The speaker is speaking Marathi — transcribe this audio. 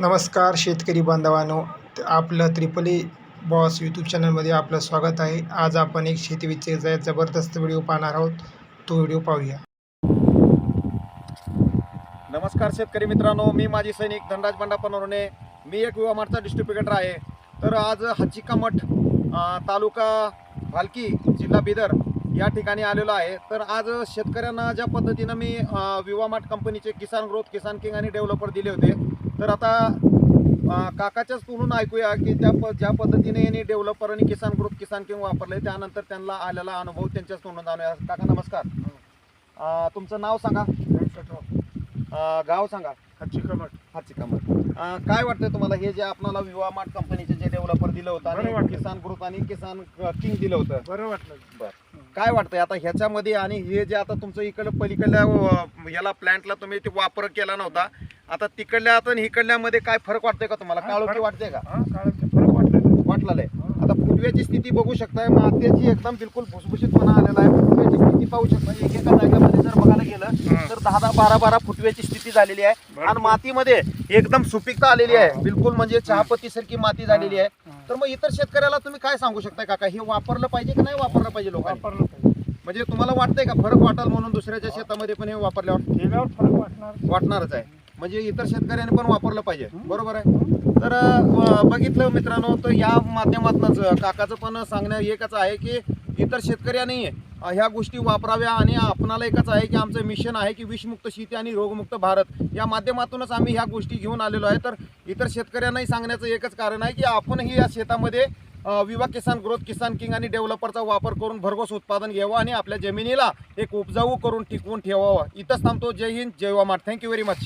नमस्कार शेतकरी बांधवांनो. आपलं त्रिपली बॉस यूट्यूब चॅनलमध्ये आपलं स्वागत आहे. आज आपण एक शेतीविषयीचा जबरदस्त व्हिडिओ पाहणार आहोत. तो व्हिडिओ पाहूया. नमस्कार शेतकरी मित्रांनो मी माझी सैनिक धनराज बंडाप्पा नरवणे मी एक युवा मार्टचा डिस्ट्रीब्युटर आहे. तर आज हच्चिका तालुका भालकी जिल्हा बिदर या ठिकाणी आलेलो आहे. तर आज शेतकऱ्यांना ज्या पद्धतीनं मी अ, विवा मार्ट कंपनीचे किसान ग्रोथ किसान किंग आणि डेव्हलपर दिले होते. तर आता काकाच्याच तोंडून ऐकूया की त्या प ज्या पद्धतीने यांनी डेव्हलपर आणि किसान ग्रोथ किसान किंग वापरले त्यानंतर त्यांना आलेला अनुभव त्यांच्याच तोंडून जाणूया. काका नमस्कार. तुमचं नाव सांगा. गाव सांगा. हाची कामत अं, काय वाटतंय तुम्हाला? हे जे आपल्याला विवा मार्ट कंपनीचे जे डेव्हलपर दिलं होतं बरं. किसान ग्रुप आणि किसान किंग दिलं होतं. बरं वाटलं. काय वाटतंय? आता ह्याच्यामध्ये आणि हे जे आता तुमचं इकडं पलीकडल्या अं, याला प्लांटला तुम्ही ते वापर केला नव्हता. आता तिकडल्या आता आणि इकडल्यामध्ये काय फरक वाटतंय का तुम्हाला? हा, काळोखी फरक- वाटतंय का? हा फरक वाटलं वाटलेलं आहे आता फुटव्याची स्थिती बघू शकताय मात्याची एकदम बिलकुल भुसभुशीतपणा आलेला आहे. फुटव्याची स्थिती पाहू शकता एकेका जागेमध्ये जर बघायला गेलं. तर दहा दहा बारा बारा फुटव्याची स्थिती झालेली आहे. आणि. मातीमध्ये एकदम सुपीकता आलेली आहे. बिलकुल म्हणजे चहापत्ती सारखी माती झालेली आहे. तर मग इतर शेतकऱ्याला तुम्ही काय सांगू शकताय काका? हे वापरलं पाहिजे की नाही वापरलं पाहिजे लोकांनी? पाहिजे. म्हणजे तुम्हाला वाटतंय का फरक वाटाल म्हणून दुसऱ्याच्या शेतामध्ये पण हे वापरल्यावर? फरक वाटणार. वाटणारच आहे. म्हणजे इतर शेतकऱ्यांनी पण वापरलं पाहिजे. बरोबर आहे? तर बघितलं मित्रांनो तर या माध्यमातूनच काकाचं पण सांगणं एकच आहे की इतर शेतकऱ्यांनी ह्या गोष्टी वापराव्या आणि आपणाला एकच आहे की आमचं मिशन आहे की विषमुक्त शेती आणि रोगमुक्त भारत. या माध्यमातूनच आम्ही ह्या गोष्टी घेऊन आलेलो आहे. तर इतर शेतकऱ्यांनाही सांगण्याचं एकच कारण आहे की आपणही या शेतामध्ये विवा किसान ग्रोथ किसान किंग आणि डेव्हलपरचा वापर करून भरघोस उत्पादन घ्यावं आणि आपल्या जमिनीला एक उपजाऊ करून टिकवून ठेवावं. इथंच थांबतो. जय हिंद जय वा माठ थँक्यू व्हेरी मच